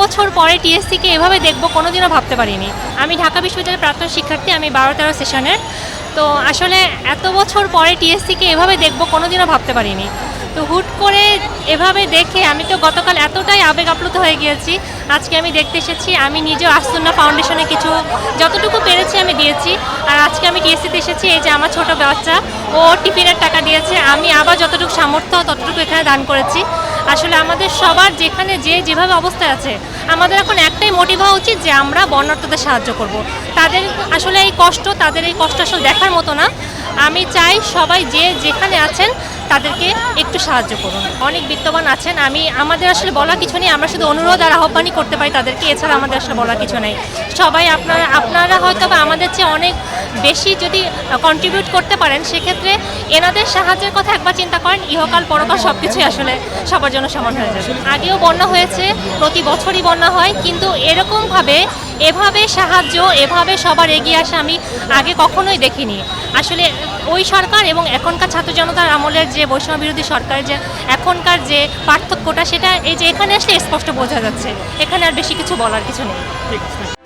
বছর পরে টিএসসিকে এভাবে দেখব, কোনোদিনও ভাবতে পারিনি। আমি ঢাকা বিশ্ববিদ্যালয়ের প্রাক্তন শিক্ষার্থী, আমি বারো তেরো সেশনের। তো আসলে এত বছর পরে টিএসসিকে এভাবে দেখব, কোনোদিনও ভাবতে পারিনি। তো হুট করে এভাবে দেখে আমি তো গতকাল এতটাই আবেগ আপ্লুত হয়ে গিয়েছি, আজকে আমি দেখতে এসেছি, আমি নিজেও আসতুন্না ফাউন্ডেশনে কিছু, যতটুকু পেরেছি আমি দিয়েছি। আর আজকে আমি টিএসসিতে এসেছি, এই যে আমার ছোট বাচ্চা, ও টিফিনের টাকা দিয়েছে, আমি আবার যতটুকু সামর্থ্য, ততটুকু এখানে দান করেছি। আসলে আমাদের সবার যেখানে যে যেভাবে অবস্থায় আছে, আমাদের এখন একটাই মোটিভ হওয়া উচিত যে আমরা বর্ণার্থদের সাহায্য করব। তাদের আসলে এই কষ্ট, তাদের এই কষ্ট আসলে দেখার মতো না আমি চাই সবাই যে যেখানে আছেন তাদেরকে একটু সাহায্য করুন। অনেক বিত্তবান আছেন, আমি, আমাদের আসলে বলা কিছু নেই, আমরা শুধু অনুরোধ আর আহ্বানই করতে পারি তাদেরকে, এছাড়া আমাদের আসলে বলা কিছু নেই। সবাই আপনারা আপনারা হয়তো বা আমাদের চেয়ে অনেক বেশি যদি কন্ট্রিবিউট করতে পারেন, সেক্ষেত্রে এনাদের সাহায্যের কথা একবার চিন্তা করেন, ইহকাল পরকাল সব কিছুই আসলে সবার জন্য সমান হয়ে যাবে। আগেও বন্যা হয়েছে, প্রতি বছরই বন্যা হয়, কিন্তু এরকমভাবে এভাবে সাহায্য, এভাবে সবার এগিয়ে আসা আমি আগে কখনোই দেখিনি। আসলে ওই সরকার এবং এখনকার ছাত্র জনতার আমলের যে বৈষম্য বিরোধী সরকার যে, এখনকার যে পার্থক্যটা সেটা এই যে এখানে আসলে স্পষ্ট বোঝা যাচ্ছে। এখানে আর বেশি কিছু বলার কিছু নেই।